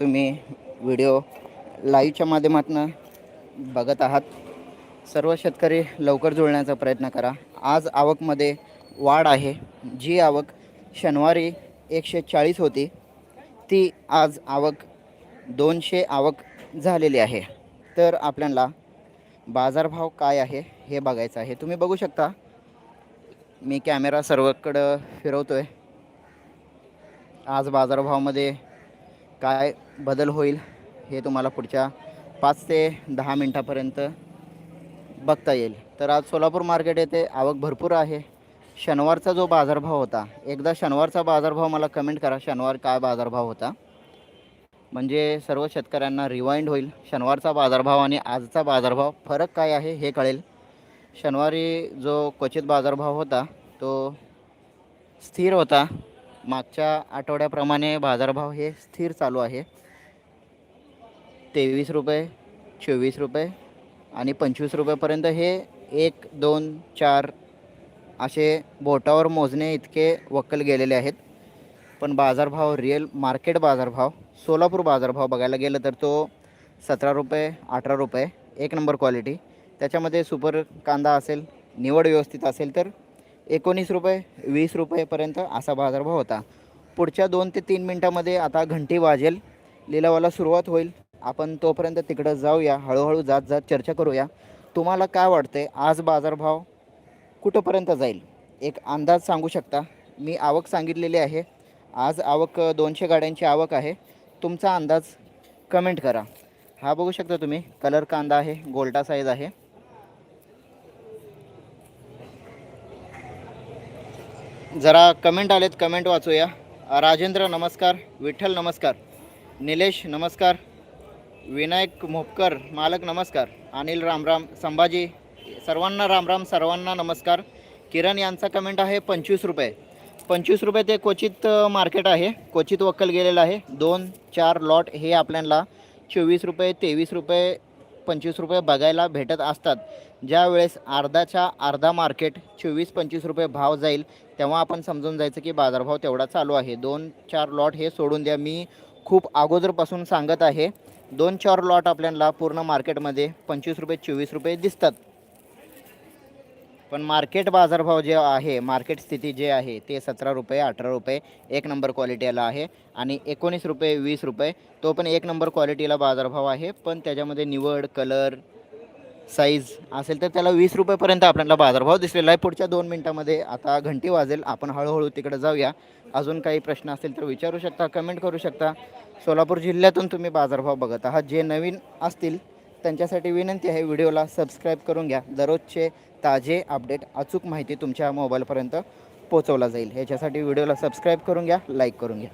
तुम्ही व्हिडिओ लाईव्हच्या माध्यमातून बघत आहात. सर्व शेतकरी लवकर जुळण्याचा प्रयत्न करा. आज आवकमध्ये वाढ आहे. जी आवक शनिवारी एकशे चाळीस होती ती आज आवक दोनशे आवक झालेली आहे. तर आपल्याला बाजारभाव काय आहे हे बघायचं आहे. तुम्ही बघू शकता. मी कॅमेरा सर्वकडं फिरवतो आहे आज बाजारभावामध्ये काय बदल होईल हे तुम्हाला पुढच्या पाच ते दहा मिनटापर्यंत बघता येईल. तर आज सोलापूर मार्केट येथे आवक भरपूर आहे. शनिवारचा जो बाजारभाव होता एकदा शनिवारचा बाजारभाव मला कमेंट करा शनिवार काय बाजारभाव होता. म्हणजे सर्व शेतकऱ्यांना रिवाइंड होईल. शनिवारचा बाजारभाव आणि आजचा बाजारभाव फरक काय आहे हे कळेल. शनिवारी जो क्वचित बाजारभाव होता तो स्थिर होता. मागच्या आठवड्याप्रमाणे बाजारभाव हे स्थिर चालू आहे. तेवीस रुपये चोवीस रुपये आणि पंचवीस रुपयेपर्यंत हे एक दोन चार असे बोटावर मोजणे इतके वक्कल गेलेले आहेत. पण बाजारभाव रिअल मार्केट बाजारभाव सोलापूर बाजारभाव बघायला गेलं तर तो सतरा रुपये अठरा रुपये एक नंबर क्वालिटी त्याच्यामध्ये सुपर कांदा असेल निवड व्यवस्थित असेल तर एकोणीस रुपये वीस रुपयेपर्यंत असा बाजारभाव होता. पुढच्या दोन ते तीन मिनटामध्ये आता घंटी वाजेल. लिलावाला सुरुवात होईल. आपण तोपर्यंत तिकडं जाऊया. हळूहळू जात जात चर्चा करूया. तुम्हाला काय वाटते आज बाजारभाव कुठंपर्यंत जाईल? एक अंदाज सांगू शकता? मी आवक सांगितलेली आहे. आज आवक दोनशे गाड्यांची आवक आहे. तुमचा अंदाज कमेंट करा. हा बघू शकता तुम्ही. कलर कांदा आहे गोल्टा साईज आहे. जरा कमेंट आलेत कमेंट वाचूया. राजेंद्र नमस्कार. विठ्ठल नमस्कार. निलेश नमस्कार. विनायक मोपकर मालक नमस्कार. अनिल रामराम संभाजी सर्वांना रामराम सर्वांना नमस्कार. किरण यांचा कमेंट आहे पंचवीस रुपये. पंचवीस रुपये ते क्वचित मार्केट आहे. क्वचित वक्कल गेलेलं आहे. दोन चार लॉट हे आपल्याला चोवीस रुपये तेवीस रुपये पंचवीस रुपये बघायला भेटत असतात. ज्या वेळेस अर्धाच्या अर्धा मार्केट चोवीस पंचवीस रुपये भाव जाईल तेव्हा आपण समजून जायचं की बाजारभाव तेवढा चालू आहे. दोन चार लॉट हे सोडून द्या. मी खूप अगोदरपासून सांगत आहे दोन चार लॉट आपल्याला पूर्ण मार्केटमध्ये पंचवीस रुपये चोवीस रुपये दिसतात. पण मार्केट बाजारभाव जे आहे मार्केट स्थिती जे आहे ते सतरा रुपये अठरा रुपये एक नंबर क्वालिटीला आहे आणि एकोणीस रुपये वीस रुपये तो पण एक नंबर क्वालिटीला बाजारभाव आहे. पण त्याच्यामध्ये निवड कलर साईज असेल तर त्याला वीस रुपयेपर्यंत आपल्याला बाजारभाव दिसलेला आहे. पुढच्या दोन मिनटामध्ये आता घंटी वाजेल. आपण हळूहळू तिकडे जाऊया. अजून काही प्रश्न असतील तर विचारू शकता कमेंट करू शकता. सोलापूर जिल्ह्यातून तुम्ही बाजारभाव बघत आहात. जे नवीन असतील त्यांच्यासाठी विनंती आहे व्हिडिओला सबस्क्राईब करून घ्या. दररोजचे ताजे अपडेट अचूक माहिती तुमच्या मोबाईलपर्यंत पोचवला जाईल. ह्याच्यासाठी व्हिडिओला सबस्क्राईब करून घ्या लाईक करून घ्या.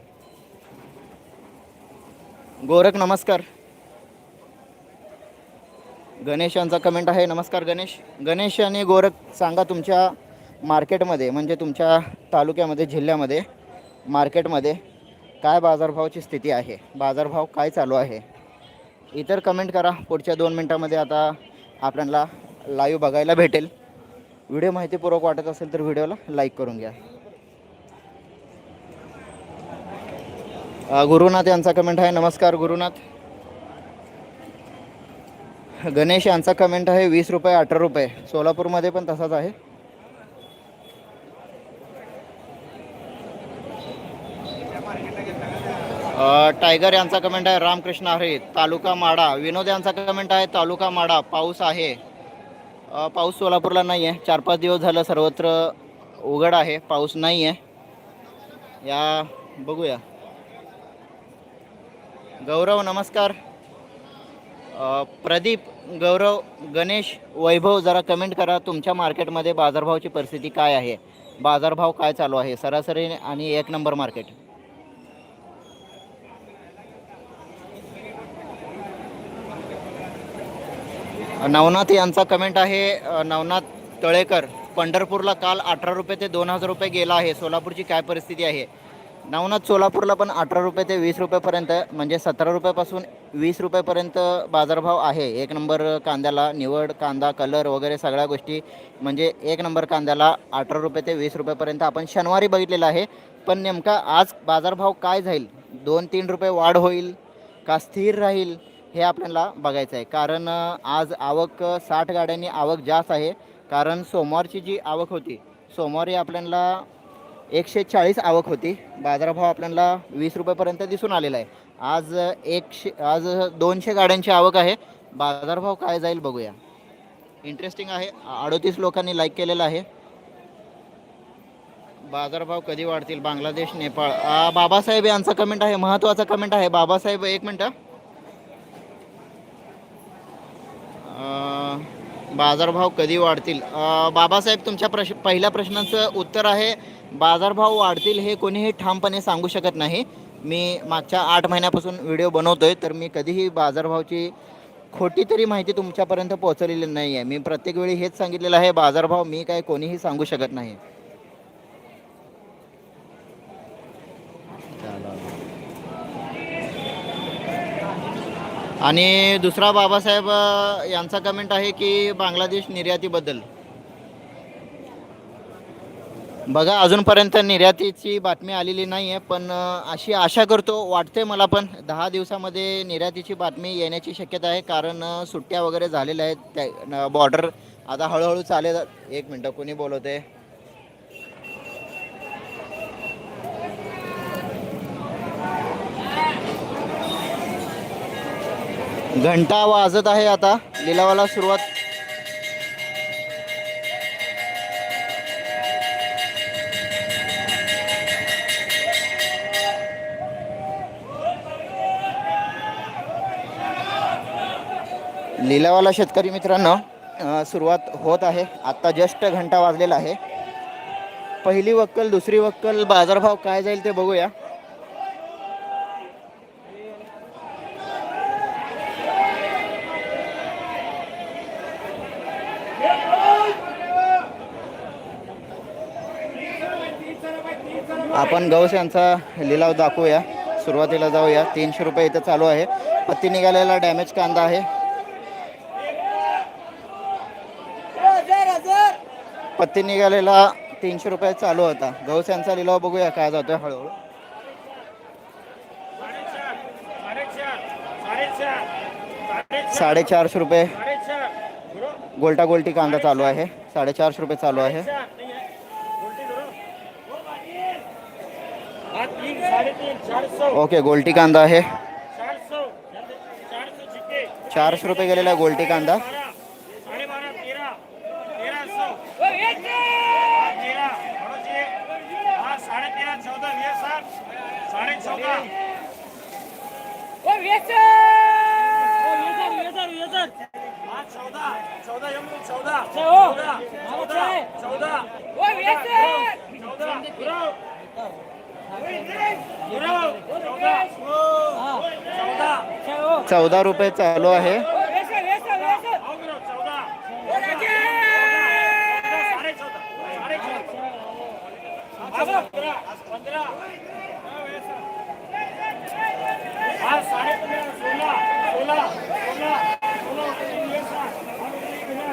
गोरख नमस्कार. गणेश यांचा कमेंट आहे. नमस्कार गणेश. गणेश आणि गोरख सांगा तुमच्या मार्केटमध्ये म्हणजे तुमच्या तालुक्यामध्ये जिल्ह्यामध्ये मार्केटमध्ये काय बाजारभावाची स्थिती आहे? बाजारभाव काय चालू आहे? इतर कमेंट करा. पुढच्या दोन मिनटामध्ये आता आपल्याला लाईव्ह बघायला भेटेल. व्हिडिओ माहितीपूर्वक वाटत असेल तर व्हिडिओला लाईक करून घ्या. गुरुनाथ यांचा कमेंट आहे. नमस्कार गुरुनाथ. गणेश यांचा कमेंट आहे वीस रुपये अठरा रुपये. सोलापूरमध्ये पण तसाच आहे. टायगर यांचा कमेंट आहे रामकृष्ण हरे. तालुका माडा. विनोद यांचा कमेंट आहे तालुका माडा. पाऊस आहे. पाऊस सोलापूरला नाही आहे चार पाच दिवस झालं सर्वत्र उघड आहे. पाऊस नाही आहे या बघूया. गौरव नमस्कार. प्रदीप गौरव गणेश वैभव जरा कमेंट करा. तुमच्या मार्केटमध्ये बाजारभावाची परिस्थिती काय आहे? बाजारभाव काय चालू आहे? सरासरी आणि एक नंबर मार्केट नवनाथ यांचा कमेंट आहे नवनाथ तळेकर पंढरपूरला काल अठरा रुपये ते दोन हजार रुपये गेला आहे. सोलापूरची काय परिस्थिती आहे? नवनाथ सोलापूरला पण अठरा रुपये ते वीस रुपयेपर्यंत म्हणजे सतरा रुपयापासून वीस रुपयेपर्यंत बाजारभाव आहे. एक नंबर कांद्याला निवड कांदा कलर वगैरे सगळ्या गोष्टी. म्हणजे एक नंबर कांद्याला अठरा रुपये ते वीस रुपयेपर्यंत आपण शनिवारी बघितलेलं आहे. पण नेमका आज बाजारभाव काय जाईल? दोन तीन रुपये वाढ होईल का स्थिर राहील हे आपल्याला बघायचं आहे कारण आज आवक साठ गाड्यांनी आवक जास्त आहे. कारण सोमवारची जी आवक होती सोमवारी आपल्याला एकशे चाळीस आवक होती. बाजारभाव आपल्याला वीस रुपयेपर्यंत दिसून आलेला आहे. आज एकशे आज दोनशे गाड्यांची आवक आहे. बाजारभाव काय जाईल बघूया. इंटरेस्टिंग आहे. अडोतीस लोकांनी लाईक केलेलं आहे. बाजारभाव कधी वाढतील? बांगलादेश नेपाळ. बाबासाहेब यांचा कमेंट आहे. महत्त्वाचा कमेंट आहे. बाबासाहेब एक मिनटं बाजारभाव कधी वाढतील? बाबासाहेब तुमच्या प्रश्न पहिल्या प्रश्नाचं उत्तर आहे बाजारभाव वाढतील हे कोणीही ठामपणे सांगू शकत नाही. मी मागच्या आठ महिन्यापासून व्हिडिओ बनवतोय तर मी कधीही बाजारभावची खोटी तरी माहिती तुमच्यापर्यंत पोहोचवलेली नाही आहे मी प्रत्येक वेळी हेच सांगितलेलं आहे बाजारभाव मी काय कोणीही सांगू शकत नाही. आणि दुसरा बाबासाहेब यांचा कमेंट आहे की बांगलादेश निर्यातीबद्दल. बघा अजूनपर्यंत निर्यातीची बातमी आलेली नाही आहे पण अशी आशा करतो वाटते मला पण दहा दिवसामध्ये निर्यातीची बातमी येण्याची शक्यता आहे कारण सुट्ट्या वगैरे झालेल्या आहेत त्या बॉर्डर आता हळूहळू चालेल. एक मिनटं कोणी बोलवते घंटा वाजत आहे आता लिलावाला सुरुवात. लिलावाला शेतकरी मित्रांनो सुरुवात होत आहे. आत्ता जस्ट घंटा वाजलेला आहे. पहिली वक्कल दुसरी वक्कल बाजारभाव काय जाईल ते बघूया. आपण गौस यांचा लिलाव दाखवूया. सुरुवातीला जाऊया. तीनशे रुपये इथं चालू आहे. पत्ती निघालेला डॅमेज कांदा आहे. पत्ती निघालेला तीनशे रुपये चालू होता. गौस यांचा लिलाव बघूया काय जातोय हळूहळू. साडेचारशे रुपये गोल्टा गोल्टी कांदा चालू आहे. साडेचारशे रुपये चालू आहे. ओके गोल्टी कांदा आहे. चारशे रुपये गेलेला गोलटी गोल्टी कांदा. चौदा रुपये चालू आहे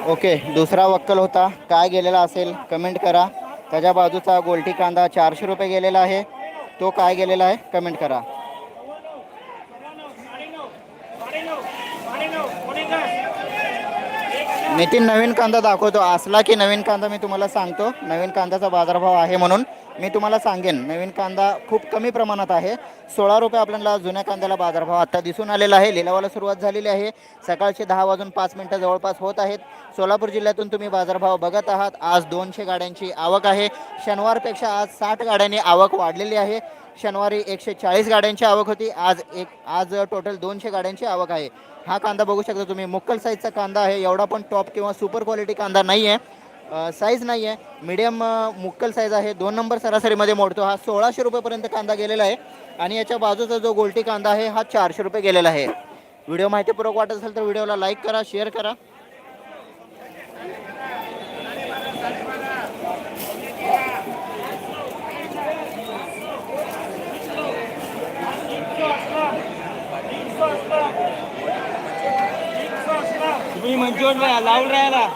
ओके दुसरा वक्कल होता. काय गेलेला असेल? कमेंट करा. त्याच्या बाजूचा गोलटी कांदा चारशे रुपये गेलेला आहे. तो काय गेलेला आहे? कमेंट करा. नितीन नवीन कांदा दाखवतो. असला की नवीन कांदा मी तुम्हाला सांगतो. नवीन कांद्याचा बाजारभाव आहे म्हणून. मी तुम्हाला सांगेन नवीन कांदा खूप कमी प्रमाणात आहे. सोळा रुपये आपल्याला जुन्या कांद्याला बाजारभाव आता दिसून आलेला आहे. लिलावाला सुरुवात झालेली आहे. सकाळचे दहा वाजून पाच मिनटं जवळपास होत आहेत. सोलापूर जिल्ह्यातून तुम्ही बाजारभाव बघत आहात. आज दोनशे गाड्यांची आवक आहे. शनिवारपेक्षा आज साठ गाड्यांनी आवक वाढलेली आहे. शनिवारी एकशे चाळीस गाड्यांची आवक होती. आज एक आज टोटल दोनशे गाड्यांची आवक आहे. हा कांदा बघू शकता तुम्ही. मुक्कल साईजचा कांदा आहे. एवढा पण टॉप किंवा सुपर क्वालिटी कांदा नाही आहे साईज नाही आहे मीडियम मुक्कल साईज आहे. दोन नंबर सरासरीमध्ये मोडतो. हा सोळाशे रुपयेपर्यंत कांदा गेलेला आहे. आणि याच्या बाजूचा जो गोल्टी कांदा आहे हा चारशे रुपये गेलेला आहे. व्हिडिओ माहितीपूर्वक वाटत असेल तर व्हिडिओला लाईक करा शेअर करा. तुम्ही मंचूर लावून राहिला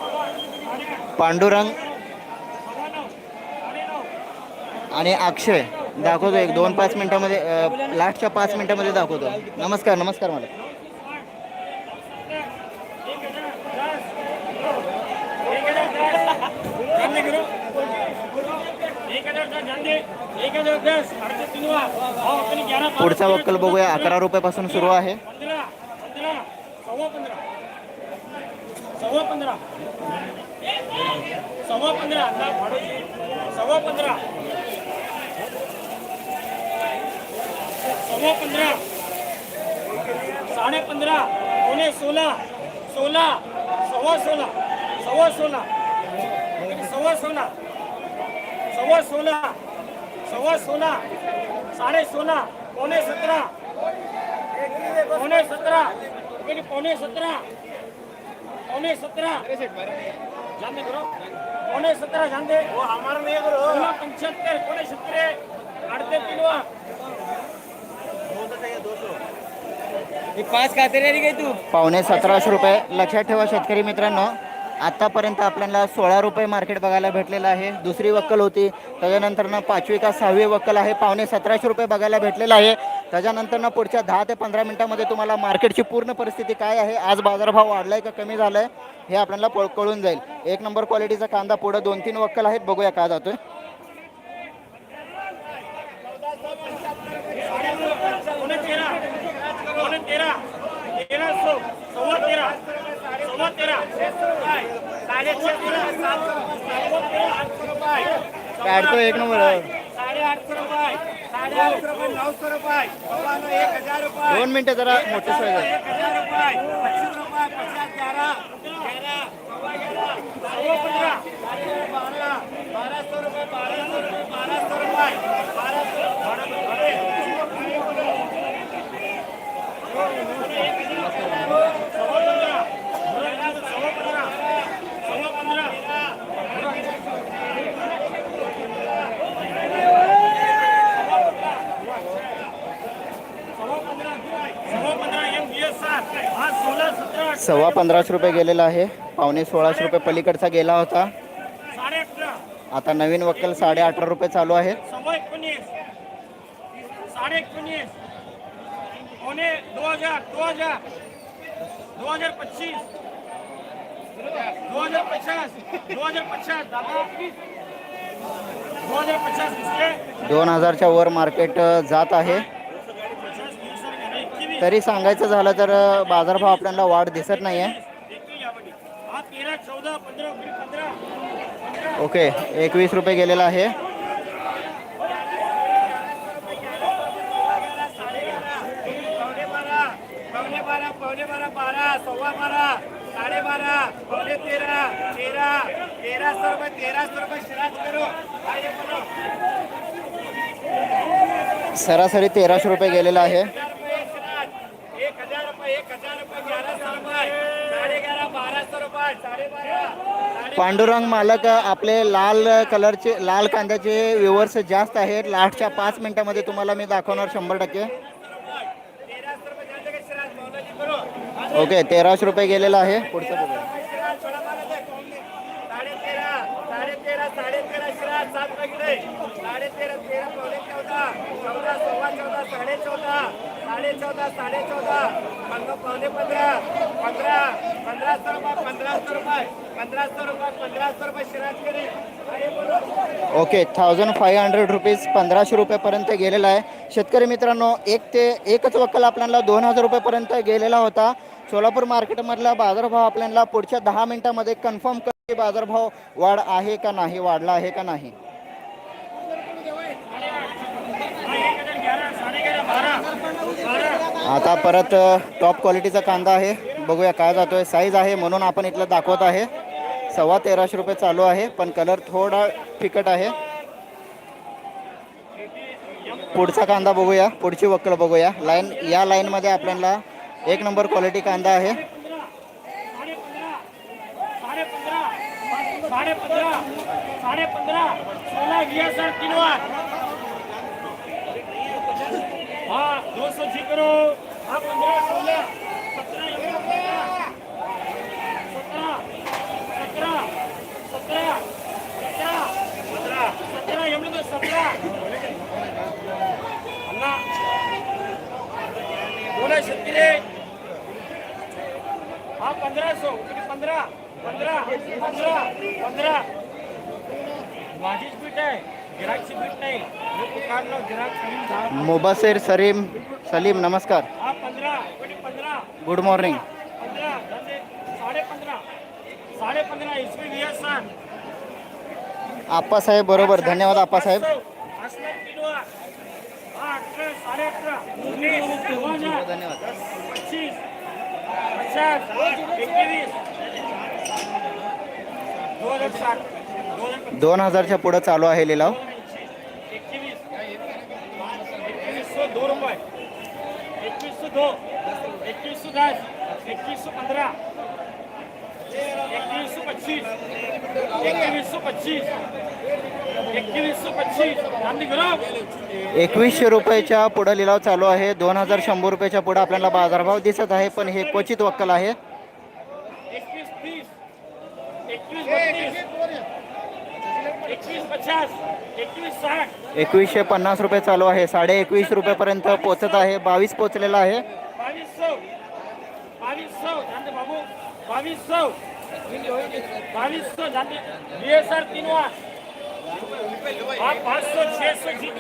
पांडुरंग आणि अक्षय. दाखवतो एक दोन पाच मिनिटामध्ये लास्टच्या पाच मिनिटामध्ये दाखवतो. नमस्कार नमस्कार मला पुढचा वक्कल बघूया. अकरा रुपयापासून सुरू आहे. पंधरा सव्वा पंधरा. सव्वा पंधरा ना भाडोशी सव्वा पंधरा. सव्वा पंधरा. साडे पंधरा. पुणे सोळा सोळा सव्वा सोळा सव्वा सोळा सव्वा सोळा सव्वा सोळा सव्वा सोळा साडे सोळा पावणे सतरा. पौने सतरा. लेकिन पौने सत्रह सतरा. करो। पौने सत्रह जानते वो हमारा नहीं करो। पंचहत्तर पौने सत्रह। अड़ते पाच तू? पावणे सतराशे रुपये. लक्षात ठेवा शेतकरी मित्रांनो आतापर्यंत आपल्याला सोळा रुपये मार्केट बघायला भेटलेलं आहे. दुसरी वक्कल होती. त्याच्यानंतरनं पाचवी का सहावी वक्कल आहे. पावणे सतराशे रुपये बघायला भेटलेलं आहे. त्याच्यानंतरनं पुढच्या दहा ते पंधरा मिनिटामध्ये तुम्हाला मार्केटची पूर्ण परिस्थिती काय आहे? आज बाजारभाव वाढलाय का कमी झालाय? हे आपल्याला पळ- कळून जाईल. एक नंबर क्वालिटीचा कांदा पुढं दोन तीन वक्कल आहेत. बघूया काय जातोय. पौने तेरह रुपये काढतो एक नंबर दोन मिनिटं जरा मोठे सोय झाली. एक हजार रुपये पच्चीस रुपये पचास ग्यारह ग्यारह सवा ग्यारह सवा पंद्रह बारह बारह सौ रुपये बारह सौ रुपये बारह सौ रुपये बारह सौ सवा पंद्रह सवा पंद्रह सवा पंद्रह सवा पंधरा एम बी एस सात हा सोळा सतरा सव्वा पंधराशे रुपये गेलेला आहे. पावणे सोळाशे रुपये पलीकडचा गेला होता. आता नवीन वक्कल साडे अठरा रुपये चालू आहे दोन हजारच्या वर मार्केट जात आहे. तरी सांगायचं झालं तर बाजारभाव आपल्याला वाढ दिसत नाही आहे ओके एकवीस रुपये गेलेला आहे. सरासरी तेराशे रुपये गेलेला आहे. पांडुरंग मालक आपले लाल कलरचे लाल कांद्याचे व्ह्युअर्स जास्त आहेत. लास्टच्या पाच मिनिटामध्ये तुम्हाला मी दाखवणार शंभर टक्के. ओके तेराशे रुपये गेलेला आहे. पुढचं शिराज थोडा मारा दे साडे तेरा साडेतेरा शिरा सात पकडे साडेतेरा तेरा पावले चौदा. चौदा सव्वा चौदा साडे चौदा. साडे चौदा साडे चौदा. पंधरा पावले पंधरा. पंधरा पंधराशे रुपये पंधराशे रुपये. पंधराशे रुपये पंधराशे रुपये शिराज करे okay thousand five hundred rupees पंधराशे रुपयेपर्यंत गेलेला आहे. शेतकरी मित्रांनो एक ते एकच वक्कल आपल्याला दोन हजार रुपयेपर्यंत गेलेला होता. सोलापूर मार्केटमधला बाजारभाव आपल्याला पुढच्या दहा मिनिटामध्ये कन्फर्म कर बाजारभाव वाढ आहे का नाही वाढला आहे का नाही? आता परत टॉप क्वालिटीचा कांदा आहे. बघूया काय जातोय. साईज आहे म्हणून आपण इथलं दाखवत आहे. सव्वा तेराशे रुपये चालू आहे पण कलर थोडा फिकट आहे. पुढचा कांदा बघूया. पुढची वक्कल बघूया. लाईन या लाईनमध्ये आपल्याला एक नंबर क्वालिटी कांदा आहे. साढे पंधरा साढ़े पंधरा सोलह वीएस और तीन बार हाँ दो सौ जी करो हाँ पंद्रह सोलह सत्रह सत्रह सत्रह सत्रह सत्रह सत्रह सत्रह हम लोग सत्रह अन्ना बोला शक्ति पंद्रह सौ पंद्रह मुबसिर सलीम सलीम नमस्कार. गुड मॉर्निंग आप्पासाहेब बरोबर. धन्यवाद आप्पासाहेब धन्यवाद. दोन हजारच्या पुढं चालू आहे लिलाव. एकवीसशे रुपयाच्या पुढं लिलाव चालू आहे. दोन हजार शंभर रुपयाच्या पुढं आपल्याला बाजारभाव दिसत आहे पण हे क्वचित वक्कल आहे एकवीस तीस एकवीस बत्तीस एकवीस पचास एकवीस साठ एकवीसशे पन्नास रुपये चालू आहे. साडे एकवीस रुपयेपर्यंत पोचत आहे. बावीस पोचलेला आहे.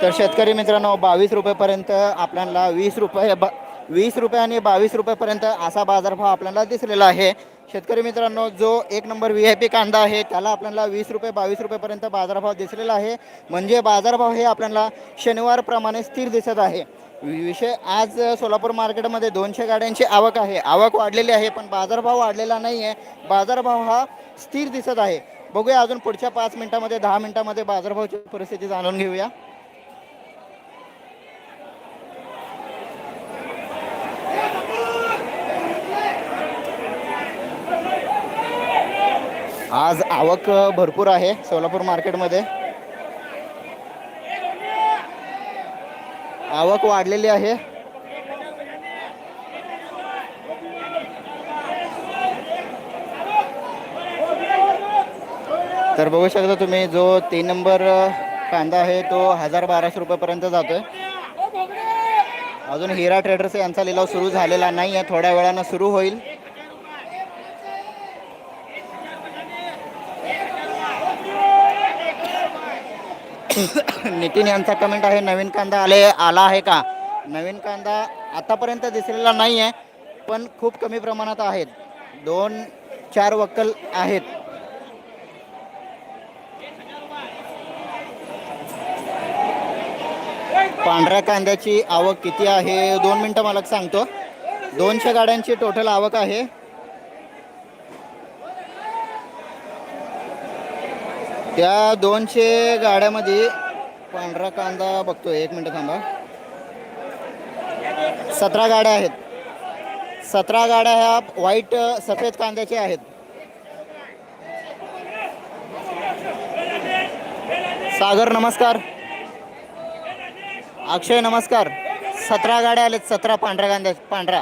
तर शेतकरी मित्रांनो बावीस रुपयेपर्यंत आपल्याला वीस रुपये बा वीस रुपये आणि बावीस रुपयेपर्यंत असा बाजारभाव आपल्याला दिसलेला आहे. शेतकरी मित्रांनो जो एक नंबर व्ही आय पी कांदा आहे त्याला आपल्याला वीस रुपये बावीस रुपयेपर्यंत बाजारभाव दिसलेला आहे. म्हणजे बाजारभाव हे आपल्याला शनिवारप्रमाणे स्थिर दिसत आहे. विषय आज सोलापूर मार्केटमध्ये दोनशे गाड्यांची आवक आहे. आवक वाढलेली आहे पण बाजारभाव वाढलेला नाही आहे बाजारभाव हा स्थिर दिसत आहे. बघूया अजून पुढच्या पाच मिनिटामध्ये दहा मिनिटामध्ये बाजारभावाची परिस्थिती जाणून घेऊया. आज आवक भरपूर आहे सोलापूर मार्केटमध्ये. आवक वाढलेली आहे. तर बघू शकता तुम्ही जो तीन नंबर कांदा आहे तो हजार बाराशे रुपयापर्यंत जातोय. अजून हिरा ट्रेडर्स यांचा लिलाव सुरू झालेला नाही आहे थोड्या वेळानं सुरू होईल. नितीन यांचा कमेंट आहे नवीन कांदा आले आला आहे का? नवीन कांदा आतापर्यंत दिसलेला नाही आहे पण खूप कमी प्रमाणात आहेत. दोन चार वक्कल आहेत. पांढऱ्या कांद्याची आवक किती आहे? दोन मिनटं मला सांगतो. दोनशे गाड्यांची टोटल आवक आहे. त्या दोनशे गाड्यामध्ये पांढरा कांदा बघतो एक मिनटं थांबा. सतरा गाड्या आहेत. सतरा गाड्या ह्या व्हाईट सफेद कांद्याच्या आहेत. सागर नमस्कार. अक्षय नमस्कार. सतरा गाड्या आल्यात सतरा पांढऱ्या कांद्या पांढरा.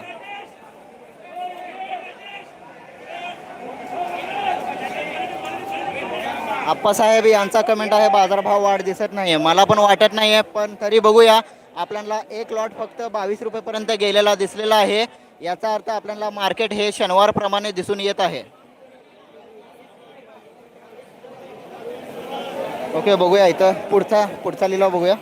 आप्पासाहेब यांचा कमेंट आहे बाजारभाव वाढ दिसत नाही आहे मला पण वाटत नाही आहे पण तरी बघूया. आपल्याला एक लॉट फक्त बावीस रुपयेपर्यंत गेलेला दिसलेला आहे. याचा अर्थ आपल्याला मार्केट हे शनिवारप्रमाणे दिसून येत आहे. ओके बघूया इथं. पुढचा पुढचा लिलाव बघूया.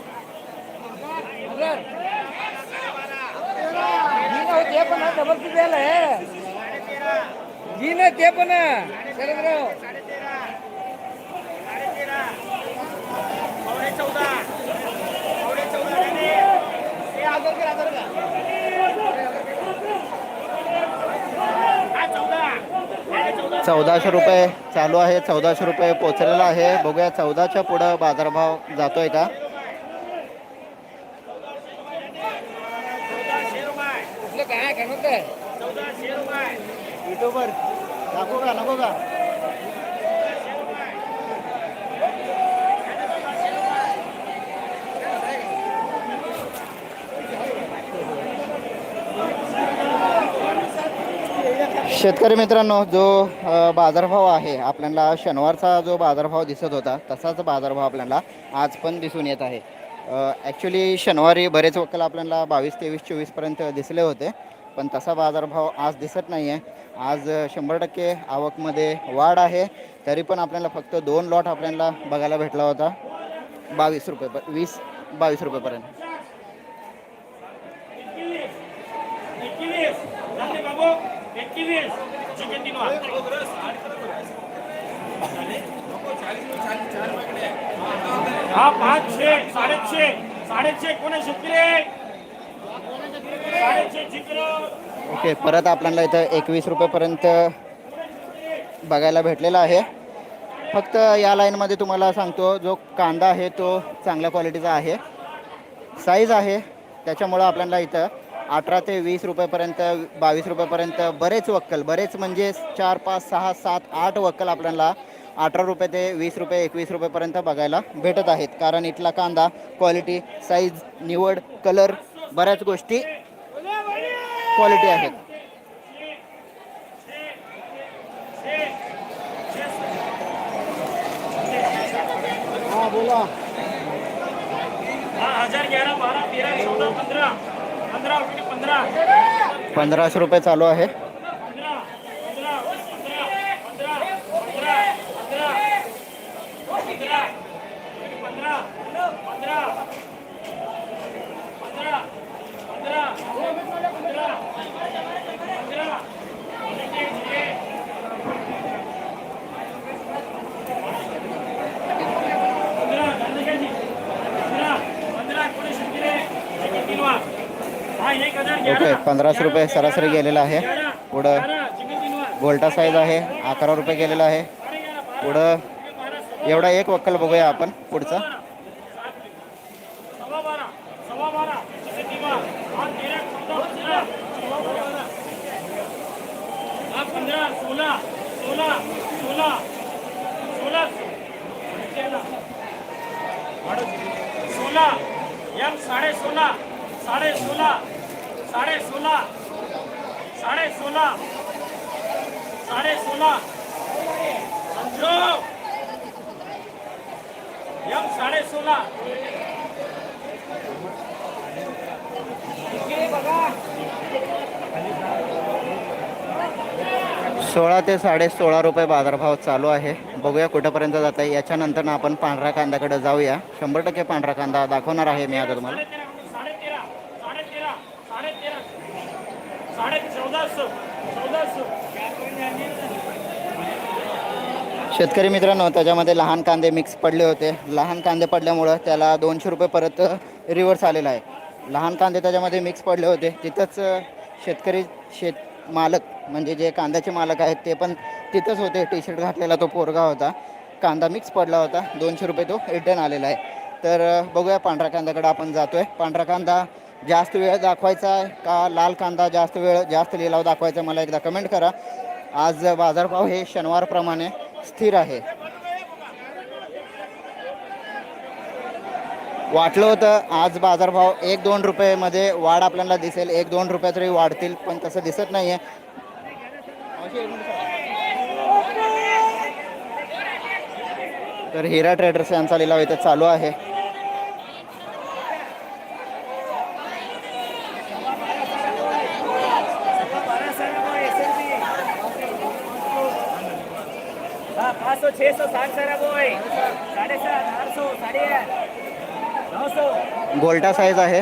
ते पण डबल पीबीएल आहे जी ना ते पण शरदराव पावणे चौदा पावणे चौदा झाले. हे आजार कर, आजार कर. हा, चौदा. हे चौदा. चौदाशे रुपये चालू आहे चौदाशे रुपये पोचलेला आहे. बघूया चौदाच्या पुढं बाजारभाव जातोय का? दाखवू का नको का? शेतकरी मित्रांनो जो बाजारभाव आहे आपल्याला शनिवारचा जो बाजारभाव दिसत होता तसाच बाजारभाव आपल्याला आज पण दिसून येत आहे. ॲक्च्युली शनिवारी बरेच वक्कल आपल्याला बावीस तेवीस चोवीसपर्यंत दिसले होते पण तसा बाजारभाव आज दिसत नाही आहे आज शंभर टक्के आवकमध्ये वाढ आहे तरी पण आपल्याला फक्त दोन लॉट आपल्याला बघायला भेटला होता बावीस रुपये प- वीस बावीस रुपयेपर्यंत एकवीस चिकन तीन हा पाचशे साडेशे साडेशे कोण शिकले ओके परत आपल्याला इथं एकवीस रुपयेपर्यंत बघायला भेटलेला आहे. फक्त या लाईनमध्ये तुम्हाला सांगतो जो कांदा आहे तो चांगल्या क्वालिटीचा आहे. साईज आहे त्याच्यामुळं आपल्याला इथं अठरा ते वीस रुपयेपर्यंत बावीस रुपयेपर्यंत बरेच वक्कल बरेच म्हणजे चार पाच सहा सात आठ वक्कल आपल्याला अठरा रुपये ते वीस रुपये एकवीस रुपयेपर्यंत बघायला भेटत आहेत. कारण इथला कांदा क्वालिटी साईज निवड कलर बऱ्याच गोष्टी क्वालिटी आहेत. बोला. हजार ग्यारह बारह तेरह चौदह पंद्रह पंधराशे रुपये चालू आहे. पंधराशे रुपये सरासरी गेलेला आहे. पुढं गोल्टा साईज आहे अकरा रुपये गेलेला आहे. पुढं एवढा एक वक्कल बघूया आपण पुढचा सव्वा बारा सव्वा बारा चिकन तीन वार हा तेरह चौदह पंद्रह हा पंद्रह सोलह सोलह सोलह सोलह सोलह एम साढ़े सोलह साढ़े सोलह साढ़े सोलह साढ़े सोलह साढ़े सोलह समझो साढ़े सोलह। सोळा ते साडे सोळा रुपये बाजारभाव चालू आहे. बघूया कुठंपर्यंत जात आहे याच्यानंतर आपण पांढऱ्या कांद्याकडे जाऊया. शंभर टक्के पांढरा कांदा दाखवणार आहे मी आता तुम्हाला. साढ़े तेरह साढ़े तेरह साढ़े तेरह साढ़े चौदह सौ चौदह सौ शेतकरी मित्रांनो त्याच्यामध्ये लहान कांदे मिक्स पडले होते. लहान कांदे पडल्यामुळं त्याला दोनशे रुपये परत रिव्हर्स आलेला आहे. लहान कांदे त्याच्यामध्ये मिक्स पडले होते. तिथंच शेतकरी शेत मालक म्हणजे जे कांद्याचे मालक आहेत ते पण तिथंच होते. टी शर्ट घातलेला तो पोरगा होता. कांदा मिक्स पडला होता. दोनशे रुपये तो रिटर्न आलेला आहे. तर बघूया पांढरा कांद्याकडे आपण जातो आहे पांढरा कांदा जास्त वेळ दाखवायचा आहे का लाल कांदा जास्त वेळ जास्त लिलाव दाखवायचा मला एकदा कमेंट करा. आज बाजारभाव हे शनिवारप्रमाणे स्थिर आहे. वाटलं होतं आज बाजारभाव एक दोन रुपयेमध्ये वाढ आपल्याला दिसेल. एक दोन रुपये तरी वाढतील पण तसं दिसत नाही आहे तर हिरा ट्रेडर्स यांचा लिलाव इथे चालू आहे पाँच सौ छः सौ साठ सर बोई साढ़े सात आठ सौ साढ़े आठ नौ सौ गोल्टा साईज आहे साढ़े नौ एक हजार पच्चीस एक हजार पचास एक हजार पचास रुपये का गोल्टा साईज आहे.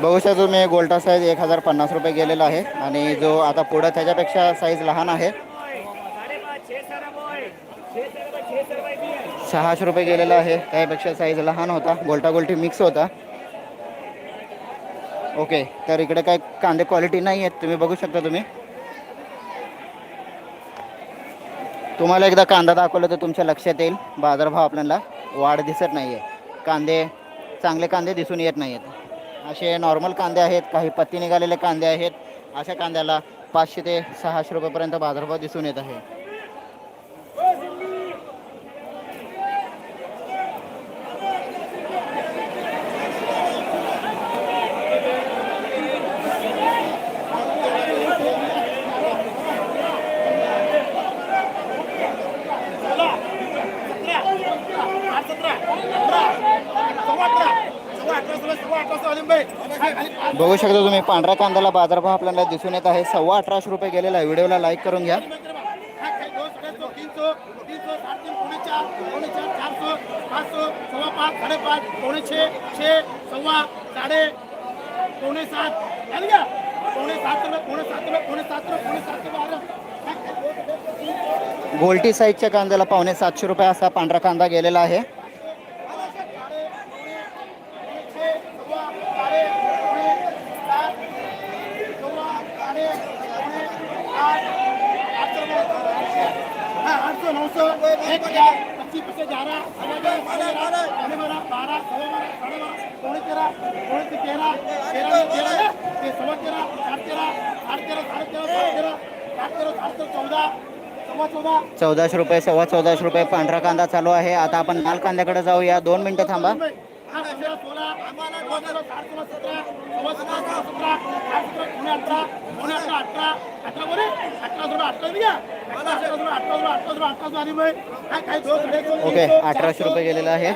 बघू शकता तुम्ही गोल्टा साईज एक हजार पन्नास रुपये गेलेला आहे. आणि जो आता पुढं त्याच्यापेक्षा साईज लहान आहे. सहाशे रुपये गेलेला आहे. त्यापेक्षा साईज लहान होता. गोल्टा गोल्टी मिक्स होता. ओके तर इकडे काय कांदे क्वालिटी नाही आहेत तुम्ही बघू शकता तुम्ही. तुम्हाला एकदा कांदा दाखवला तर तुमच्या लक्षात येईल. बाजारभाव आपल्याला वाढ दिसत नाही आहे कांदे चांगले कांदे दिसून येत नाही आहेत असे नॉर्मल कांदे आहेत काही पत्ती निघालेले कांदे आहेत. अशा कांद्याला पाचशे ते सहाशे रुपयेपर्यंत बाजारभाव दिसून येत आहे सतरा आठ सतरा अठरा सव्वा अठरा सव्वा बघू शकता तुम्ही पांढऱ्या कांद्याला बाजारभाव आपल्याला दिसून येत आहे. सव्वा अठराशे रुपये गेलेला आहे. व्हिडिओला लाईक करून घ्या. गोल्टी साईजच्या कांद्याला पावणे सातशे रुपये असा पांढरा कांदा गेलेला आहे आठ सौ नौ सौ एक हजार पच्चीस ग्यारह साढ़े बारह बारह सवा बारह साढ़े बारह पौने तेरह पौने से तेरह तेरह तेरह सवा तेरह साढ़े तेरह साढ़े तेरह साढ़े तेरह साढ़े तेरह साढ़े तेरह साढ़े तेरह चौदह चौदाशे रुपये सव्वा चौदाशे रुपये पांढरा कांदा चालू आहे. आता आपण लाल कांद्याकडे जाऊया. दोन मिनिटं थांबा. काय काय ओके अठराशे रुपये गेलेला आहे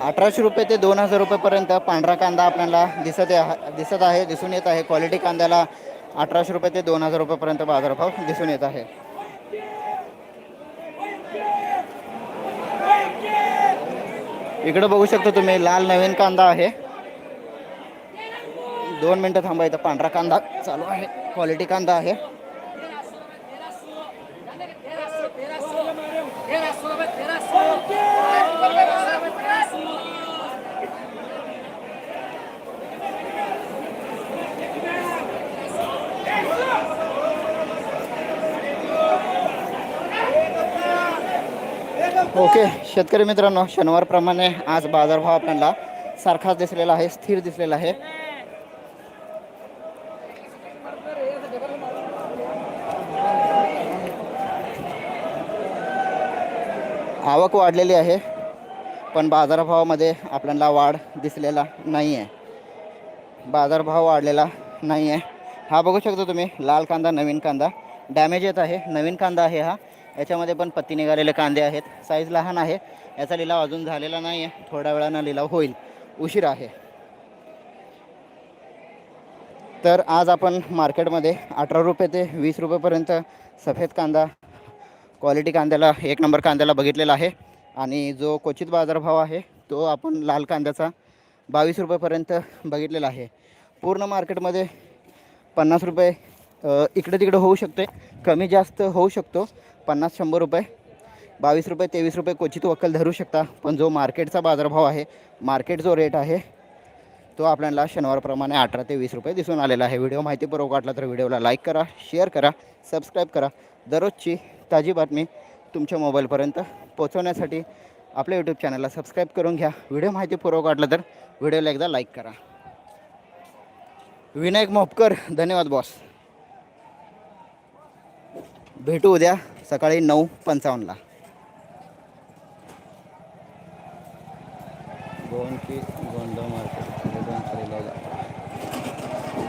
अठराशे रुपये ते दोन हजार रुपयेपर्यंत पांढरा कांदा आपल्याला दिसत आहे दिसत आहे दिसून येत आहे. क्वालिटी कांद्याला अठराशे रुपये ते दोन हजार रुपयेपर्यंत बाजारभाव दिसून येत आहे. इकडं बघू शकता तुम्ही लाल नवीन कांदा आहे दोन मिनटं थांबा इथं पांढरा कांदा चालू आहे क्वालिटी कांदा आहे ओके शेतकरी मित्रांनो शनिवारप्रमाणे आज बाजारभाव आपल्याला सारखाच दिसलेला आहे स्थिर दिसलेला आहे. आवक वाढलेली आहे पण बाजारभावामध्ये आपल्याला वाढ दिसलेला नाही आहे बाजारभाव वाढलेला नाही आहे हा बघू शकता तुम्ही लाल कांदा नवीन कांदा. डॅमेज येत आहे. नवीन कांदा आहे हा. याच्यामध्ये पण पत्ती निघालेले कांदे आहेत. साईज लहान आहे. याचा लिलाव अजून झालेला नाही आहे थोड्या वेळानं लिलाव होईल. उशीर आहे. तर आज आपण मार्केटमध्ये अठरा रुपये ते वीस रुपयेपर्यंत सफेद कांदा क्वालिटी कांद्याला एक नंबर कांद्याला बघितलेला आहे. आणि जो क्वचित बाजारभाव आहे तो आपण लाल कांद्याचा बावीस रुपयेपर्यंत बघितलेला आहे. पूर्ण मार्केटमध्ये पन्नास रुपये इकडे तिकडे होऊ शकते. कमी जास्त होऊ शकतो. पन्नास शंभर रुपये बावीस रुपये तेवीस रुपये क्वचित वक्कल धरू शकता. पण जो मार्केटचा बाजारभाव आहे मार्केट जो रेट आहे तो आपल्याला शनिवारप्रमाणे अठरा ते वीस रुपये दिसून आलेला आहे. व्हिडिओ माहितीपूर्वक वाटला तर व्हिडिओला लाईक करा शेअर करा सबस्क्राईब करा. दररोजची ताजी बातमी तुमच्या मोबाईलपर्यंत पोहोचवण्यासाठी आपल्या यूट्यूब चॅनलला सबस्क्राईब करून घ्या. व्हिडिओ माहितीपूर्वक वाटला तर व्हिडिओला एकदा लाईक करा. विनायक मोपकर धन्यवाद बॉस भेटू उद्या सकाळी नऊ पंचावन्नला. दोन की